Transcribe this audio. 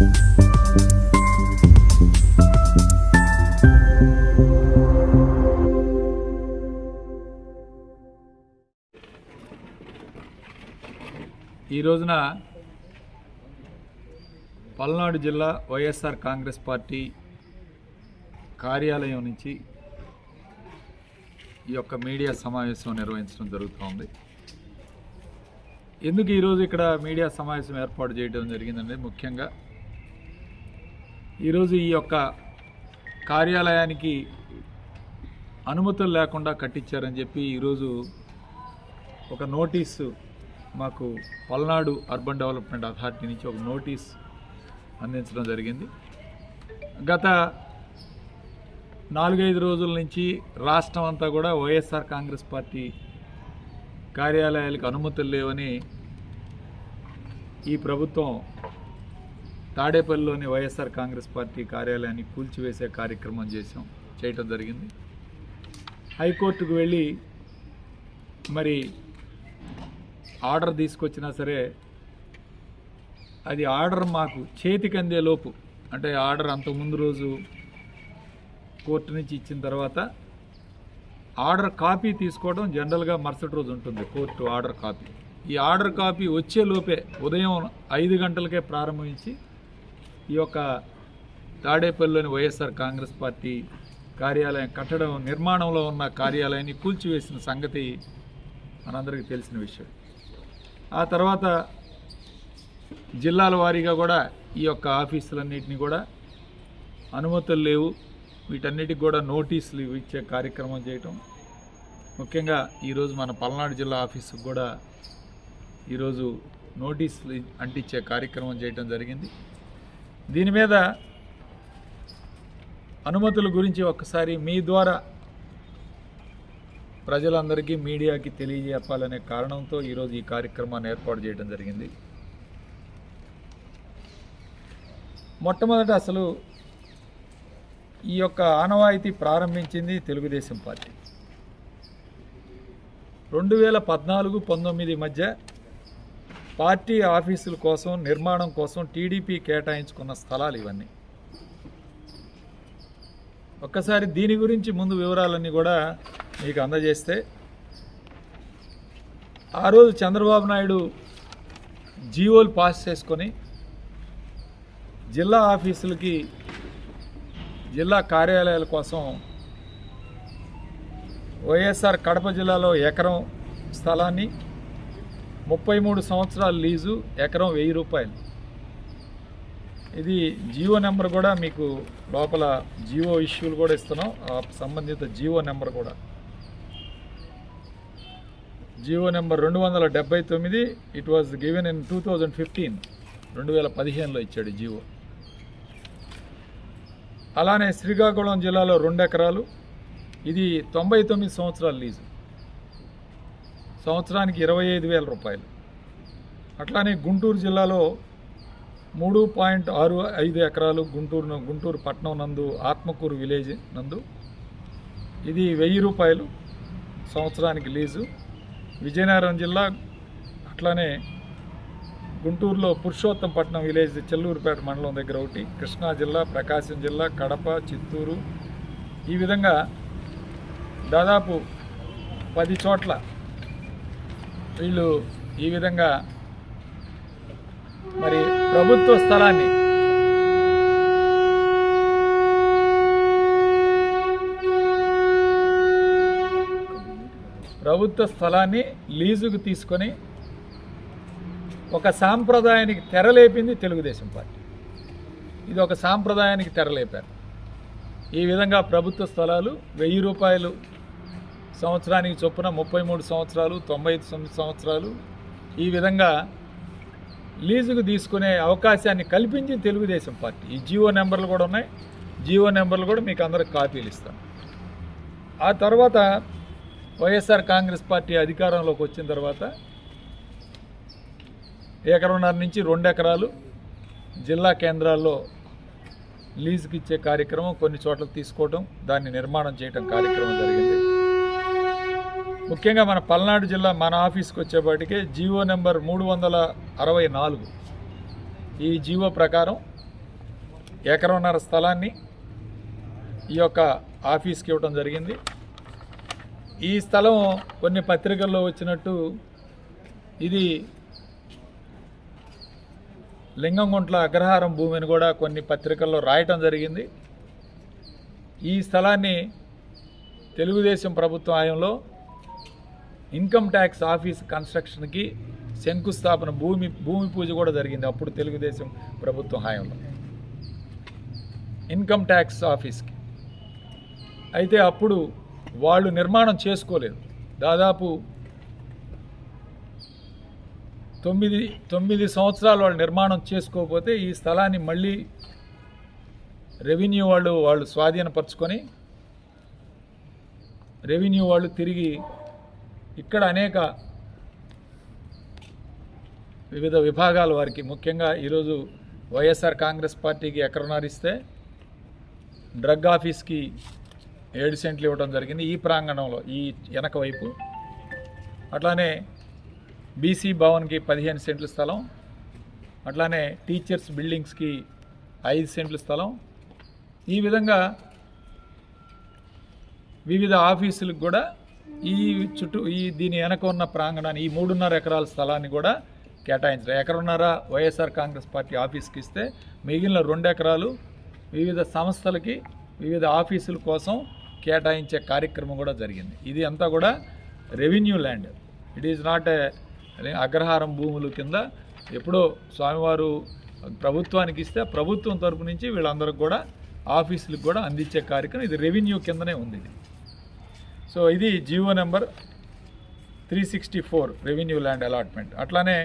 ఈ రోజున పల్నాడు జిల్లా వైఎస్ఆర్ కాంగ్రెస్ పార్టీ కార్యాలయం నుంచి ఈ యొక్క మీడియా సమావేశం నిర్వహించడం జరుగుతోంది ఎందుకు ఈరోజు ఇక్కడ మీడియా సమావేశం ఏర్పాటు చేయడం జరిగిందంటే ముఖ్యంగా ఈరోజు ఈ యొక్క కార్యాలయానికి అనుమతులు లేకుండా కట్టించారని చెప్పి ఈరోజు ఒక నోటీసు మాకు పల్నాడు అర్బన్ డెవలప్మెంట్ అథారిటీ నుంచి ఒక నోటీస్ అందించడం జరిగింది. గత నాలుగైదు రోజుల నుంచి రాష్ట్రం అంతా కూడా వైఎస్ఆర్ కాంగ్రెస్ పార్టీ కార్యాలయాలకు అనుమతులు లేవని ఈ ప్రభుత్వం తాడేపల్లిలోని వైఎస్ఆర్ కాంగ్రెస్ పార్టీ కార్యాలయాన్ని కూల్చివేసే కార్యక్రమం చేసాం చేయటం జరిగింది. హైకోర్టుకు వెళ్ళి మరి ఆర్డర్ తీసుకొచ్చినా సరే అది ఆర్డర్ మాకు చేతికి అందే లోపు. అంటే ఆర్డర్ అంత ముందు రోజు కోర్టు నుంచి ఇచ్చిన తర్వాత ఆర్డర్ కాపీ తీసుకోవడం జనరల్గా మరుసటి రోజు ఉంటుంది కోర్టు ఆర్డర్ కాపీ. ఈ ఆర్డర్ కాపీ వచ్చే లోపే ఉదయం ఐదు గంటలకే ప్రారంభించి ఈ యొక్క తాడేపల్లిలోని వైఎస్ఆర్ కాంగ్రెస్ పార్టీ కార్యాలయం కట్టడం నిర్మాణంలో ఉన్న కార్యాలయాన్ని కూల్చివేసిన సంగతి మనందరికీ తెలిసిన విషయం. ఆ తర్వాత జిల్లాల వారీగా కూడా ఈ యొక్క ఆఫీసులన్నింటినీ కూడా అనుమతులు లేవు. వీటన్నిటికి కూడా నోటీసులు ఇచ్చే కార్యక్రమం చేయటం. ముఖ్యంగా ఈరోజు మన పల్నాడు జిల్లా ఆఫీసుకు కూడా ఈరోజు నోటీసులు అంటించే కార్యక్రమం చేయటం జరిగింది. దీని మీద అనుమతుల గురించి ఒక్కసారి మీ ద్వారా ప్రజలందరికీ మీడియాకి తెలియజెప్పాలనే కారణంతో ఈరోజు ఈ కార్యక్రమాన్ని ఏర్పాటు చేయడం జరిగింది. మొట్టమొదట అసలు ఈ యొక్క ఆనవాయితీ ప్రారంభించింది తెలుగుదేశం పార్టీ. రెండు వేల పద్నాలుగు పంతొమ్మిది మధ్య పార్టీ ఆఫీసుల కోసం నిర్మాణం కోసం టీడీపీ కేటాయించుకున్న స్థలాలు ఇవన్నీ. ఒక్కసారి దీని గురించి ముందు వివరాలన్నీ కూడా మీకు అందజేస్తే ఆ రోజు చంద్రబాబు నాయుడు జీవోలు పాస్ చేసుకొని జిల్లా ఆఫీసులకి జిల్లా కార్యాలయాల కోసం వైఎస్ఆర్ కడప జిల్లాలో ఎకరం స్థలాన్ని ముప్పై మూడు సంవత్సరాల లీజు ఎకరం వెయ్యి రూపాయలు. ఇది జియో నెంబర్ కూడా మీకు లోపల జియో ఇష్యూలు కూడా ఇస్తున్నాం. ఆ సంబంధిత జియో నెంబర్ కూడా. జియో నెంబర్ రెండు వందల డెబ్బై తొమ్మిది it was given in two thousand fifteen రెండు వేల పదిహేనులో ఇచ్చాడు జియో. అలానే శ్రీకాకుళం జిల్లాలో రెండు ఎకరాలు. ఇది తొంభై తొమ్మిది సంవత్సరాల లీజు. సంవత్సరానికి ఇరవై ఐదు వేల రూపాయలు. అట్లానే గుంటూరు జిల్లాలో మూడు పాయింట్ ఆరు ఐదు ఎకరాలు గుంటూరు గుంటూరు పట్టణం నందు ఆత్మకూరు విలేజ్ నందు. ఇది వెయ్యి రూపాయలు సంవత్సరానికి లీజు. విజయనగరం జిల్లా అట్లానే గుంటూరులో పురుషోత్తంపట్నం విలేజ్ చెల్లూరుపేట మండలం దగ్గర ఒకటి కృష్ణా జిల్లా ప్రకాశం జిల్లా కడప చిత్తూరు. ఈ విధంగా దాదాపు పది చోట్ల వీళ్ళు ఈ విధంగా మరి ప్రభుత్వ స్థలాన్ని ప్రభుత్వ స్థలాన్ని లీజుకు తీసుకొని ఒక సాంప్రదాయానికి తెరలేపింది తెలుగుదేశం పార్టీ. ఇది ఒక సాంప్రదాయానికి తెరలేపారు. ఈ విధంగా ప్రభుత్వ స్థలాలు వెయ్యి రూపాయలు సంవత్సరానికి చొప్పున ముప్పై మూడు సంవత్సరాలు తొంభై తొమ్మిది సంవత్సరాలు. ఈ విధంగా లీజుకు తీసుకునే అవకాశాన్ని కల్పించి తెలుగుదేశం పార్టీ. ఈ జియో నెంబర్లు కూడా ఉన్నాయి. జియో నెంబర్లు కూడా మీకు అందరికి కాపీలు ఇస్తాను ఆ తర్వాత వైఎస్ఆర్ కాంగ్రెస్ పార్టీ అధికారంలోకి వచ్చిన తర్వాత ఎకరన్నర నుంచి రెండు ఎకరాలు జిల్లా కేంద్రాల్లో లీజుకి ఇచ్చే కార్యక్రమం కొన్ని చోట్ల తీసుకోవడం దాన్ని నిర్మాణం చేయడం కార్యక్రమం జరిగింది. ముఖ్యంగా మన పల్నాడు జిల్లా మన ఆఫీస్కి వచ్చేపాటికే జీవో నెంబర్ మూడు వందల అరవై నాలుగు. ఈ జీవో ప్రకారం ఎకరన్నర స్థలాన్ని ఈ యొక్క ఆఫీస్కి ఇవ్వడం జరిగింది. ఈ స్థలం కొన్ని పత్రికల్లో వచ్చినట్టు ఇది లింగంగుంట్ల అగ్రహారం భూమిని కూడా కొన్ని పత్రికల్లో రాయటం జరిగింది. ఈ స్థలాన్ని తెలుగుదేశం ప్రభుత్వం ఆయంలో ఇన్కమ్ ట్యాక్స్ ఆఫీస్ కన్స్ట్రక్షన్కి శంకుస్థాపన భూమి భూమి పూజ కూడా జరిగింది. అప్పుడు తెలుగుదేశం ప్రభుత్వం హాయంలో. ఇన్కమ్ ట్యాక్స్ ఆఫీస్కి. అయితే అప్పుడు వాళ్ళు నిర్మాణం చేసుకోలేదు. దాదాపు తొమ్మిది తొమ్మిది సంవత్సరాలు వాళ్ళు నిర్మాణం చేసుకోకపోతే ఈ స్థలాన్ని మళ్ళీ రెవెన్యూ వాళ్ళు వాళ్ళు స్వాధీనపరుచుకొని రెవెన్యూ వాళ్ళు తిరిగి ఇక్కడ అనేక వివిధ విభాగాల వారికి ముఖ్యంగా ఈరోజు వైఎస్ఆర్ కాంగ్రెస్ పార్టీకి ఎకరనారిస్తే ఇస్తే డ్రగ్ ఆఫీస్కి ఏడు సెంట్లు ఇవ్వడం జరిగింది ఈ ప్రాంగణంలో ఈ వెనక వైపు. అట్లానే బీసీ భవన్కి పదిహేను సెంట్ల స్థలం అట్లానే టీచర్స్ బిల్డింగ్స్కి ఐదు సెంట్ల స్థలం. ఈ విధంగా వివిధ ఆఫీసులకు కూడా ఈ చుట్టూ ఈ దీని వెనక ఉన్న ప్రాంగణాన్ని ఈ మూడున్నర ఎకరాల స్థలాన్ని కూడా కేటాయించారు ఎకరన్నర వైఎస్ఆర్ కాంగ్రెస్ పార్టీ ఆఫీస్కి ఇస్తే మిగిలిన రెండు ఎకరాలు వివిధ సంస్థలకి వివిధ ఆఫీసుల కోసం కేటాయించే కార్యక్రమం కూడా జరిగింది. ఇది అంతా కూడా revenue land. It is not a అగ్రహారం భూములు కింద. ఎప్పుడో స్వామివారు ప్రభుత్వానికి ఇస్తే ప్రభుత్వం తరపు నుంచి వీళ్ళందరికి కూడా ఆఫీసులకు కూడా అందించే కార్యక్రమం. ఇది రెవెన్యూ కిందనే ఉంది. ఇది సో ఇది G O number three sixty four revenue land allotment. అట్లానే